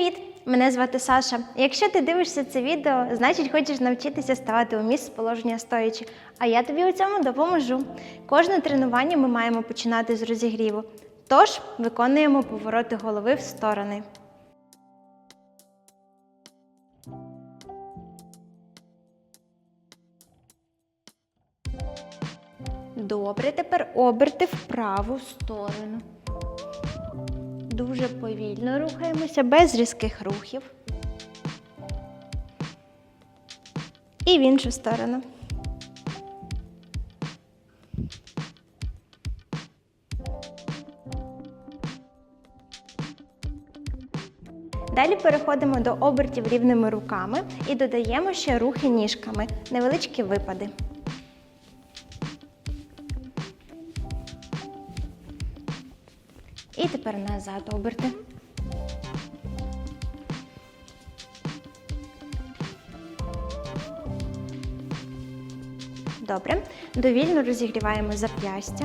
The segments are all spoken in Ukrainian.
Привіт! Мене звати Саша. Якщо ти дивишся це відео, значить хочеш навчитися ставати у місць з положення стоячи. А я тобі у цьому допоможу. Кожне тренування ми маємо починати з розігріву. Тож виконуємо повороти голови в сторони. Добре, тепер оберти в праву сторону. Дуже повільно рухаємося, без різких рухів. І в іншу сторону. Далі переходимо до обертів рівними руками і додаємо ще рухи ніжками, невеличкі випади. І тепер назад оберти. Добре. Довільно розігріваємо зап'ястя.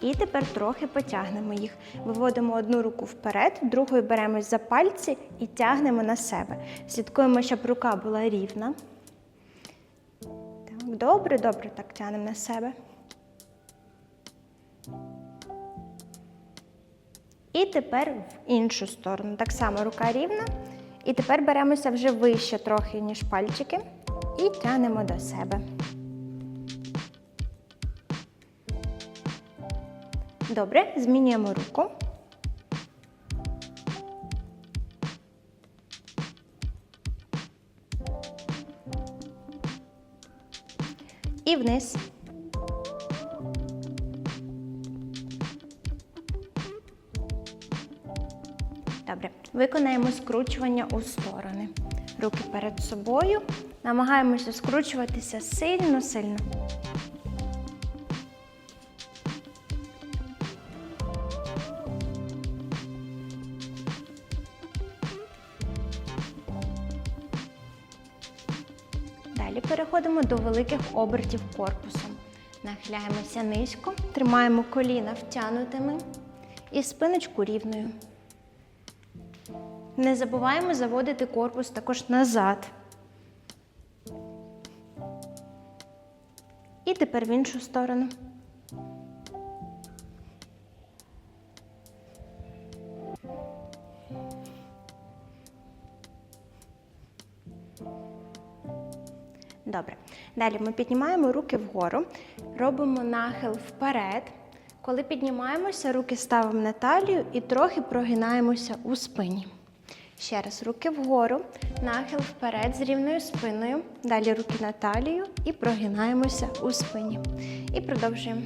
І тепер трохи потягнемо їх. Виводимо одну руку вперед, другою беремось за пальці і тягнемо на себе. Слідкуємо, щоб рука була рівна. Добре, добре, так тягнемо на себе. І тепер в іншу сторону. Так само рука рівна. І тепер беремося вже вище трохи, ніж пальчики, і тягнемо до себе. Добре, змінюємо руку. І вниз. Добре. Виконаємо скручування у сторони. Руки перед собою. Намагаємося скручуватися сильно-сильно. Переходимо до великих обертів корпусом. Нахиляємося низько, тримаємо коліна втягнутими і спиночку рівною. Не забуваємо заводити корпус також назад. І тепер в іншу сторону. Добре. Далі ми піднімаємо руки вгору, робимо нахил вперед. Коли піднімаємося, руки ставимо на талію і трохи прогинаємося у спині. Ще раз руки вгору, нахил вперед з рівною спиною. Далі руки на талію і прогинаємося у спині. І продовжуємо.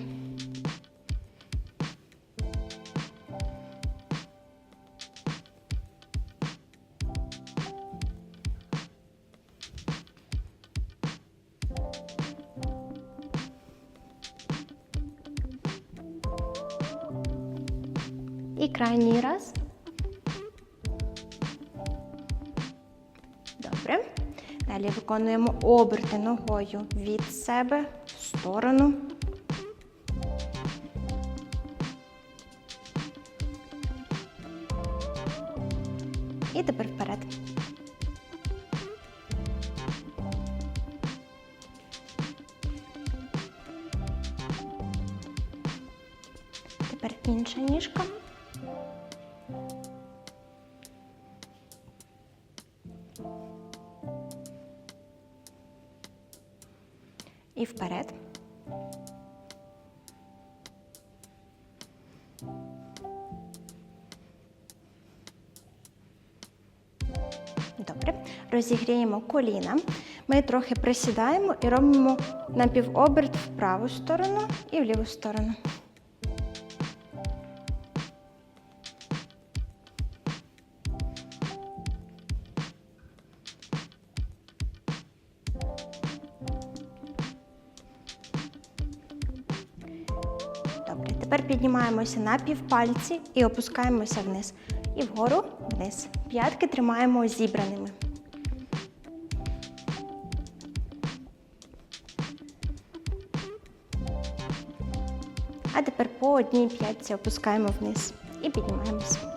І крайній раз. Добре. Далі виконуємо оберти ногою від себе в сторону. І вперед. Добре. Розігріємо коліна. Ми трохи присідаємо і робимо напівоберт в праву сторону і в ліву сторону. Піднімаємося на півпальці і опускаємося вниз. І вгору, вниз. П'ятки тримаємо зібраними. А тепер по одній п'ятці опускаємо вниз і піднімаємося.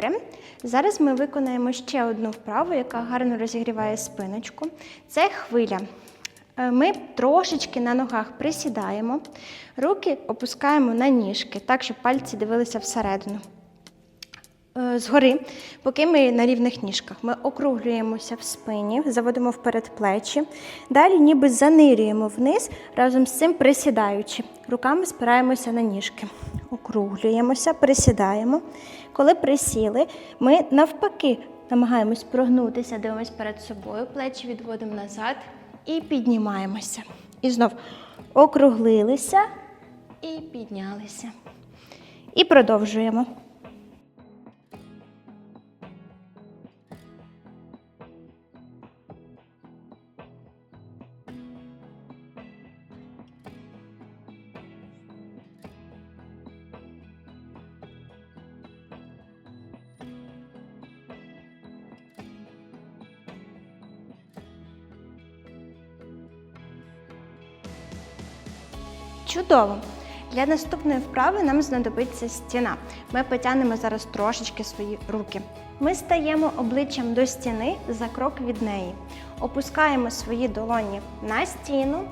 Добре. Зараз ми виконаємо ще одну вправу, яка гарно розігріває спиночку. Це хвиля. Е, Ми трошечки на ногах присідаємо, руки опускаємо на ніжки, так, щоб пальці дивилися всередину. Е, Згори, поки ми на рівних ніжках, ми округлюємося в спині, заводимо вперед плечі. Далі ніби занирюємо вниз, разом з цим присідаючи. Руками спираємося на ніжки. Округлюємося, присідаємо. Коли присіли, ми навпаки намагаємось прогнутися, дивимось перед собою, плечі відводимо назад і піднімаємося. І знов округлилися і піднялися. І продовжуємо. Чудово! Для наступної вправи нам знадобиться стіна. Ми потягнемо зараз трошечки свої руки. Ми стаємо обличчям до стіни за крок від неї. Опускаємо свої долоні на стіну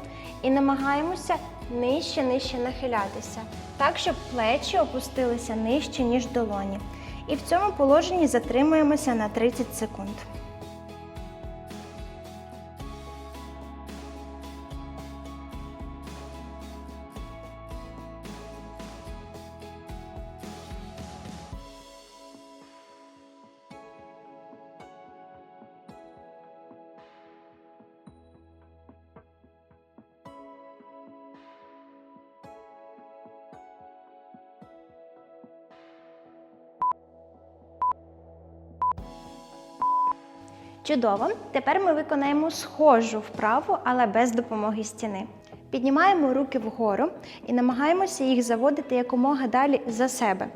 і намагаємося нижче нижче нахилятися, так, щоб плечі опустилися нижче, ніж долоні. І в цьому положенні затримуємося на 30 секунд. Чудово! Тепер ми виконаємо схожу вправу, але без допомоги стіни. Піднімаємо руки вгору і намагаємося їх заводити якомога далі за себе.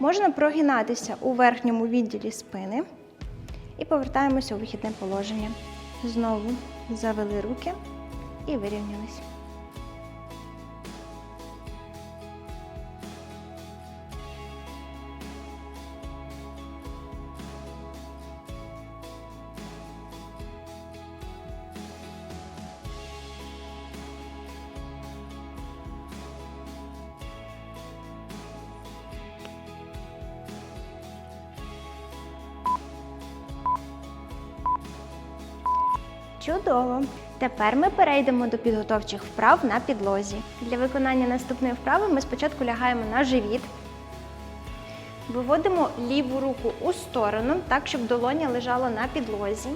Можна прогинатися у верхньому відділі спини і повертаємося у вихідне положення. Знову завели руки і вирівнялись. Чудово! Тепер ми перейдемо до підготовчих вправ на підлозі. Для виконання наступної вправи ми спочатку лягаємо на живіт, виводимо ліву руку у сторону, так, щоб долоня лежала на підлозі.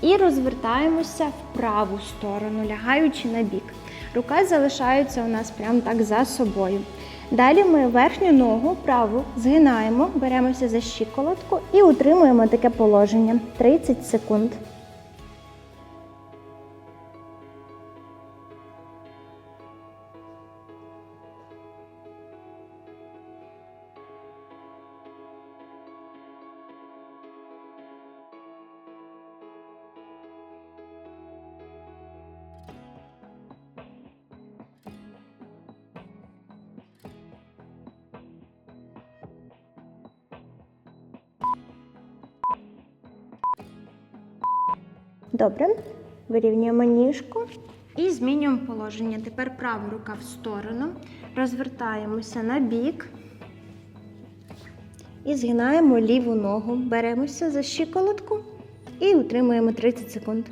І розвертаємося в праву сторону, лягаючи на бік. Рука залишається у нас прямо так за собою. Далі ми верхню ногу праву згинаємо, беремося за щиколотку і утримуємо таке положення 30 секунд. Добре. Вирівнюємо ніжку і змінюємо положення. Тепер права рука в сторону. Розвертаємося на бік. І згинаємо ліву ногу. Беремося за щиколотку і утримуємо 30 секунд.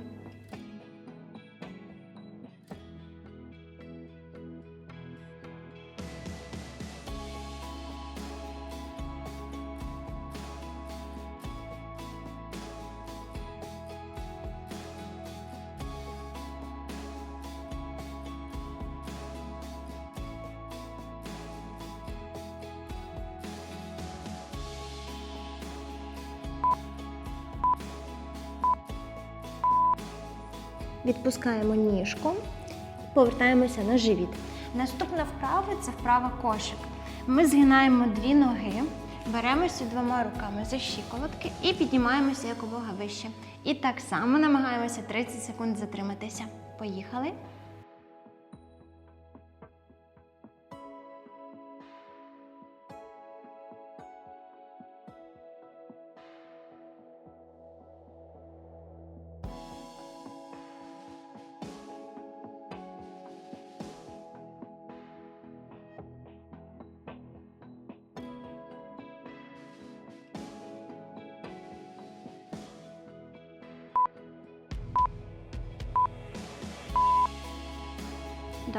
Відпускаємо ніжку, повертаємося на живіт. Наступна вправа це вправа кошик. Ми згинаємо дві ноги, беремося двома руками за щиколотки і піднімаємося якомога вище. І так само намагаємося 30 секунд затриматися. Поїхали.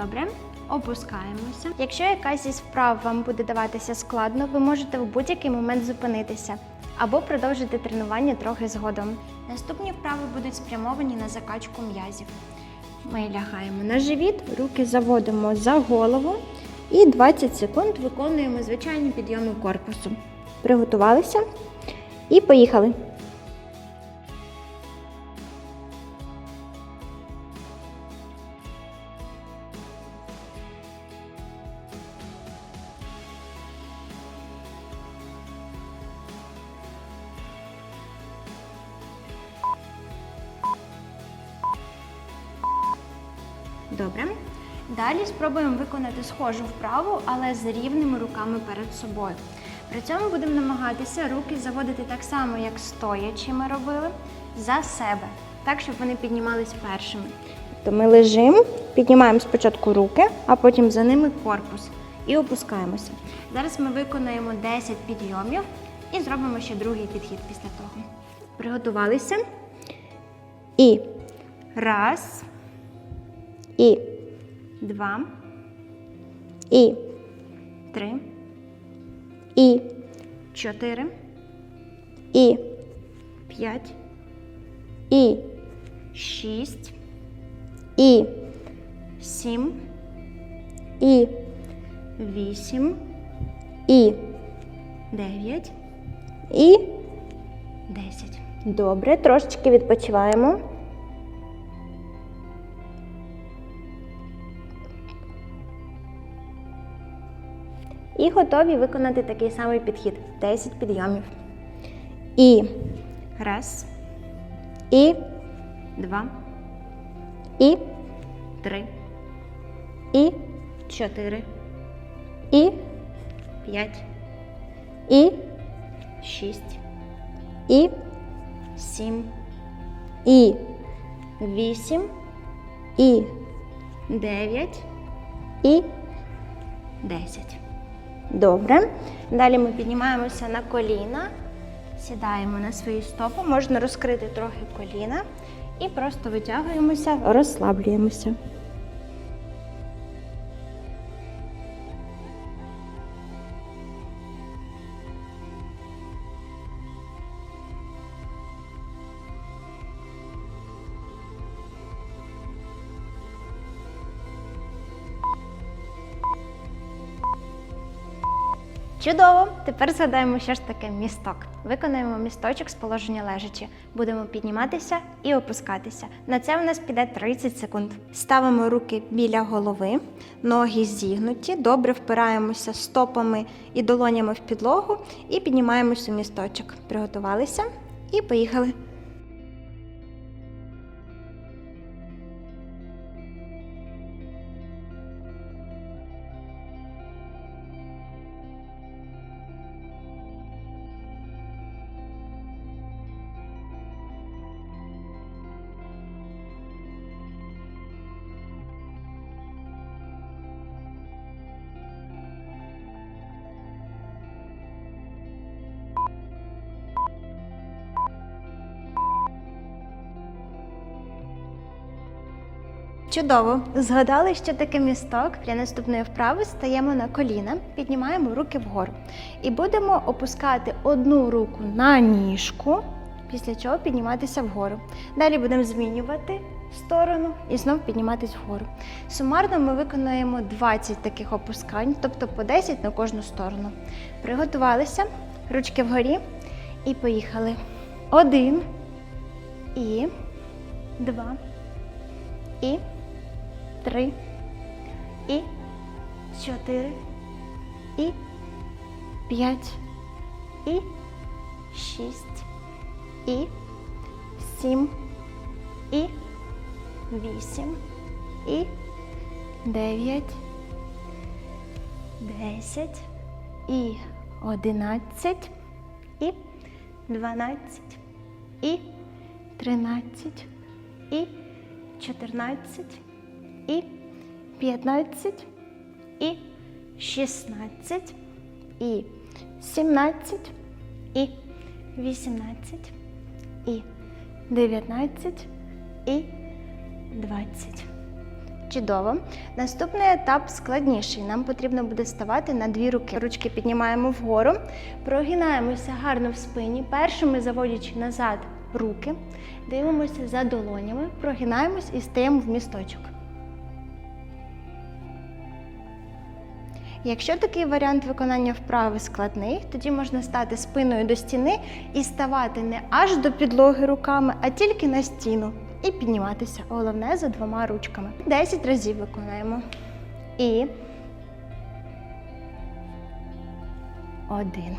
Добре, опускаємося. Якщо якась із вправ вам буде даватися складно, ви можете в будь-який момент зупинитися або продовжити тренування трохи згодом. Наступні вправи будуть спрямовані на закачку м'язів. Ми лягаємо на живіт, руки заводимо за голову і 20 секунд виконуємо звичайні підйоми корпусу. Приготувалися і поїхали. Спробуємо виконати схожу вправу, але з рівними руками перед собою. При цьому будемо намагатися руки заводити так само, як стоячи ми робили, за себе, так, щоб вони піднімались першими. Тобто ми лежимо, піднімаємо спочатку руки, а потім за ними корпус і опускаємося. Зараз ми виконаємо 10 підйомів і зробимо ще другий підхід після того. Приготувалися. І раз. І два. І три. І чотири. І п'ять. І шість. І сім. І вісім. І дев'ять. І десять. Добре, трошечки відпочиваємо. І готові виконати такий самий підхід 10 підйомів. І раз. І два. І три. І чотири. І п'ять. І шість. І сім. І вісім. І дев'ять. І десять. Добре. Далі ми піднімаємося на коліна, сідаємо на свої стопи, можна розкрити трохи коліна і просто витягуємося, розслаблюємося. Чудово! Тепер згадаємо, що ж таке місток. Виконаємо місточок з положення лежачі. Будемо підніматися і опускатися. На це у нас піде 30 секунд. Ставимо руки біля голови, ноги зігнуті, добре впираємося стопами і долонями в підлогу і піднімаємося у місточок. Приготувалися і поїхали. Чудово! Згадали, що таке місток. Для наступної вправи стаємо на коліна, піднімаємо руки вгору і будемо опускати одну руку на ніжку, після чого підніматися вгору. Далі будемо змінювати сторону і знов підніматись вгору. Сумарно ми виконаємо 20 таких опускань, тобто по 10 на кожну сторону. Приготувалися, ручки вгорі і поїхали. Один і два. І три, і чотири і п'ять і шість і сім і вісім і дев'ять, десять і одинадцять і дванадцять і тринадцять і чотирнадцять 15 і 16 і 17 і 18 і 19 і 20. Чудово. Наступний етап складніший. Нам потрібно буде ставати на дві руки. Ручки піднімаємо вгору, прогинаємося гарно в спині, першими заводячи назад руки, дивимося за долонями, прогинаємось і стаємо в місточок. Якщо такий варіант виконання вправи складний, тоді можна стати спиною до стіни і ставати не аж до підлоги руками, а тільки на стіну. І підніматися. Головне за двома ручками. 10 разів виконаємо. І один.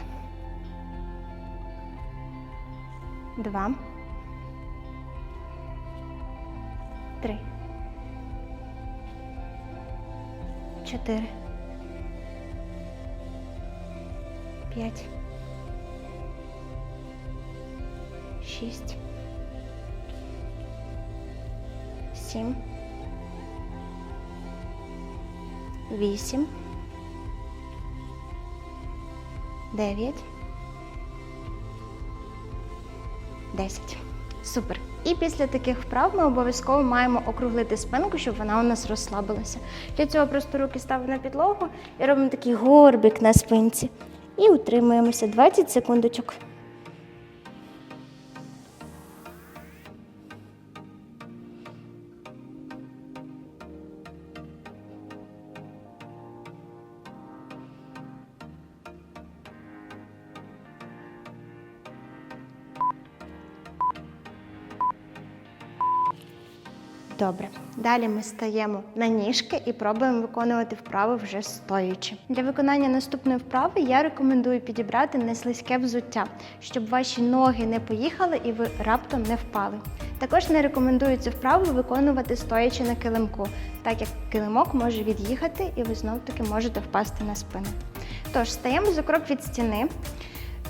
Два. Три. Чотири. П'ять. Шість. Сім. Вісім. Дев'ять. Десять. Супер. І після таких вправ ми обов'язково маємо округлити спинку, щоб вона у нас розслабилася. Для цього просто руки ставимо на підлогу і робимо такий горбик на спинці. І утримуємося 20 секундочок. Добре. Далі ми стаємо на ніжки і пробуємо виконувати вправи вже стоячи. Для виконання наступної вправи я рекомендую підібрати неслизьке взуття, щоб ваші ноги не поїхали і ви раптом не впали. Також не рекомендую цю вправу виконувати стоячи на килимку, так як килимок може від'їхати і ви знов таки можете впасти на спину. Тож, стаємо за крок від стіни.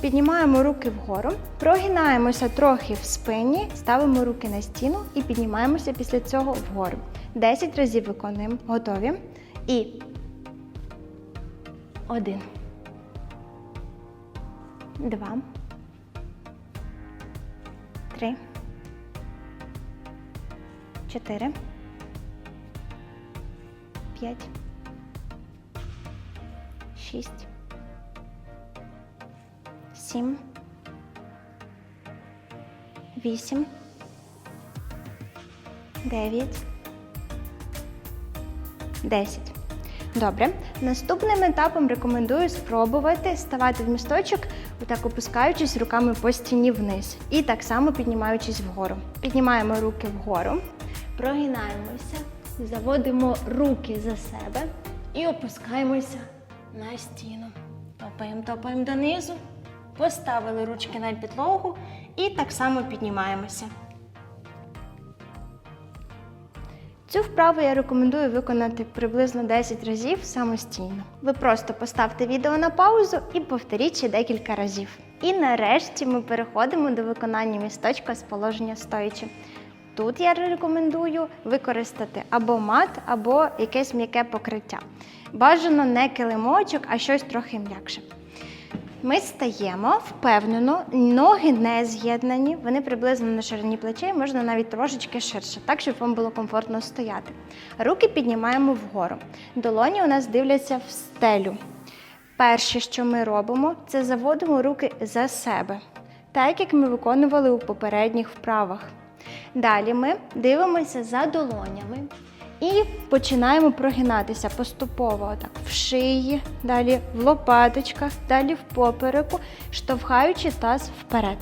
Піднімаємо руки вгору, прогинаємося трохи в спині, ставимо руки на стіну і піднімаємося після цього вгору. 10 разів виконуємо. Готові. І один. Два. Три. Чотири. П'ять. Шість сім, вісім, дев'ять, десять. Добре. Наступним етапом рекомендую спробувати ставати в місточок, отак опускаючись руками по стіні вниз. І так само піднімаючись вгору. Піднімаємо руки вгору, прогинаємося, заводимо руки за себе і опускаємося на стіну. Топаємо, топаємо донизу. Поставили ручки на підлогу і так само піднімаємося. Цю вправу я рекомендую виконати приблизно 10 разів самостійно. Ви просто поставте відео на паузу і повторіть ще декілька разів. І нарешті ми переходимо до виконання місточка з положення стоячи. Тут я рекомендую використати або мат, або якесь м'яке покриття. Бажано не килимочок, а щось трохи м'якше. Ми стаємо впевнено, ноги не з'єднані, вони приблизно на ширині плечей, можна навіть трошечки ширше, так, щоб вам було комфортно стояти. Руки піднімаємо вгору. Долоні у нас дивляться в стелю. Перше, що ми робимо, це заводимо руки за себе, так як ми виконували у попередніх вправах. Далі ми дивимося за долонями. І починаємо прогинатися поступово отак в шиї, далі в лопаточках, далі в попереку, штовхаючи таз вперед.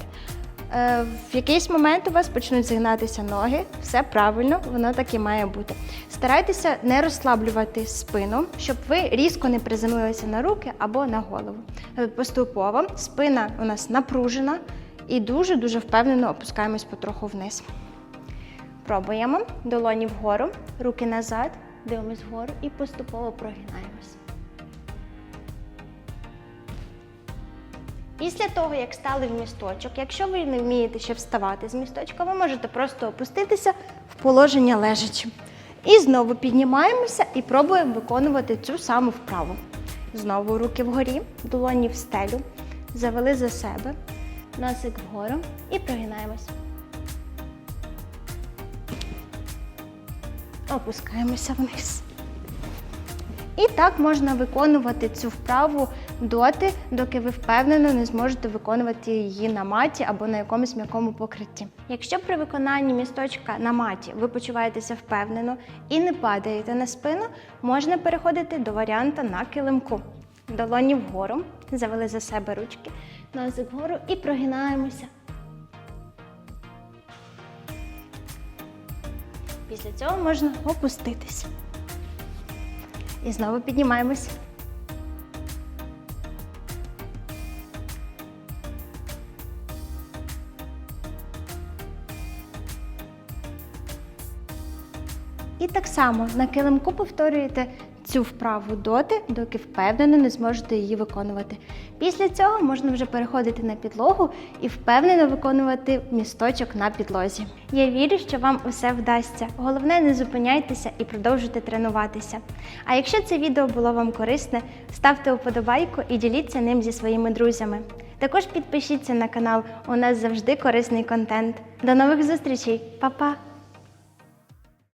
Е, В якийсь момент у вас почнуть зігнатися ноги, все правильно, воно так і має бути. Старайтеся не розслаблювати спину, щоб ви різко не приземлилися на руки або на голову. Е, Поступово спина у нас напружена і дуже-дуже впевнено опускаємось потроху вниз. Пробуємо долоні вгору, руки назад, дивимось вгору і поступово прогинаємось. Після того, як стали в місточок, якщо ви не вмієте ще вставати з місточка, ви можете просто опуститися в положення лежачи. І знову піднімаємося і пробуємо виконувати цю саму вправу. Знову руки вгорі, долоні в стелю, завели за себе, носик вгору і прогинаємось. Опускаємося вниз. І так можна виконувати цю вправу доти, доки ви впевнено не зможете виконувати її на маті або на якомусь м'якому покритті. Якщо при виконанні місточка на маті ви почуваєтеся впевнено і не падаєте на спину, можна переходити до варіанта на килимку. Долоні вгору, завели за себе ручки, носик вгору і прогинаємося. Після цього можна опуститися. І знову піднімаємось. І так само на килимку повторюєте цю вправу доти, доки впевнено не зможете її виконувати. Після цього можна вже переходити на підлогу і впевнено виконувати місточок на підлозі. Я вірю, що вам усе вдасться. Головне, не зупиняйтеся і продовжуйте тренуватися. А якщо це відео було вам корисне, ставте вподобайку і діліться ним зі своїми друзями. Також підпишіться на канал, у нас завжди корисний контент. До нових зустрічей, Па-па!